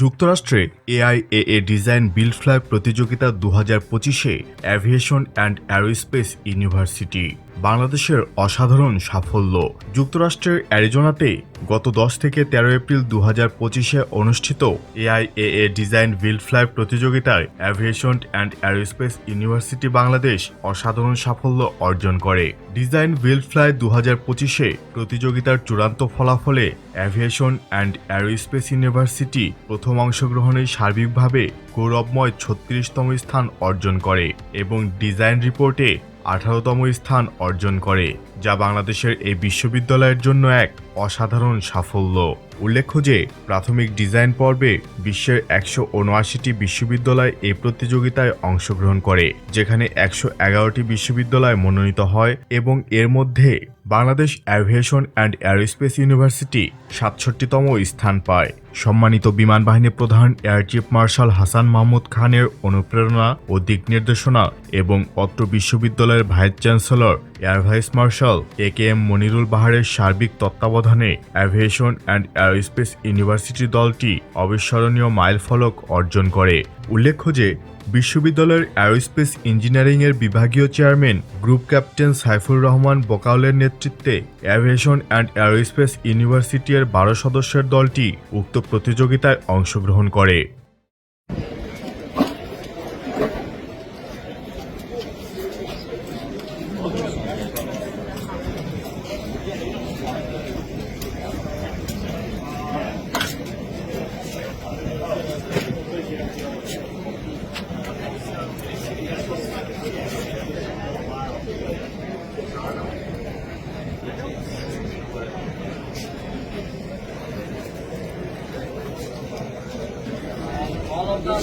যুক্তরাষ্ট্রে এআইএএ design build fly প্রতিযোগিতা দু হাজার পঁচিশে অ্যাভিয়েশন অ্যান্ড অ্যারোস্পেস ইউনিভার্সিটি বাংলাদেশের অসাধারণ সাফল্য। যুক্তরাষ্ট্রের অ্যারিজোনাতে গত দশ থেকে তেরো এপ্রিল দু হাজার পঁচিশে অনুষ্ঠিত A I A A design build fly প্রতিযোগিতায় aviation and aerospace university Bangladesh অসাধারণ সাফল্য অর্জন করে। ডিজাইন বিল্ড ফ্লাই দু হাজার পঁচিশে প্রতিযোগিতার চূড়ান্ত ফলাফলে অ্যাভিয়েশন অ্যান্ড অ্যারোস্পেস ইউনিভার্সিটি প্রথম অংশগ্রহণে সার্বিকভাবে গৌরবময় ছত্রিশতম স্থান অর্জন করে এবং ডিজাইন রিপোর্টে আঠারোতম স্থান অর্জন করে, যা বাংলাদেশের এই বিশ্ববিদ্যালয়ের জন্য এক অসাধারণ সাফল্য। উল্লেখ্য যে, প্রাথমিক ডিজাইন পর্বে বিশ্বের একশো উনআশিটি বিশ্ববিদ্যালয় এই প্রতিযোগিতায় অংশগ্রহণ করে, যেখানে একশো এগারোটি বিশ্ববিদ্যালয় মনোনীত হয় এবং এর মধ্যে Bangladesh aviation and aerospace university সাতষট্টিতম স্থান পায়। সম্মানিত বিমান বাহিনী প্রধান air chief marshal Hasan Mahmud খানের অনুপ্রেরণা ও দিক নির্দেশনা এবং অত্র বিশ্ববিদ্যালয়ের vice chancellor air vice marshal A K M Monirul বাহারের সার্বিক তত্ত্বাবধানে অ্যাভিয়েশন অ্যান্ড অ্যারোস্পেস ইউনিভার্সিটি দলটি অবিস্মরণীয় মাইলফলক অর্জন করে। উল্লেখ্য যে, বিশ্ববিদ্যালয়ের অ্যারোস্পেস ইঞ্জিনিয়ারিংয়ের বিভাগীয় chairman group captain Saifur Rahman বকাউলের নেতৃত্বে অ্যাভিয়েশন অ্যান্ড অ্যারোস্পেস ইউনিভার্সিটির বারো সদস্যের দলটি উক্ত প্রতিযোগিতায় অংশগ্রহণ করে। All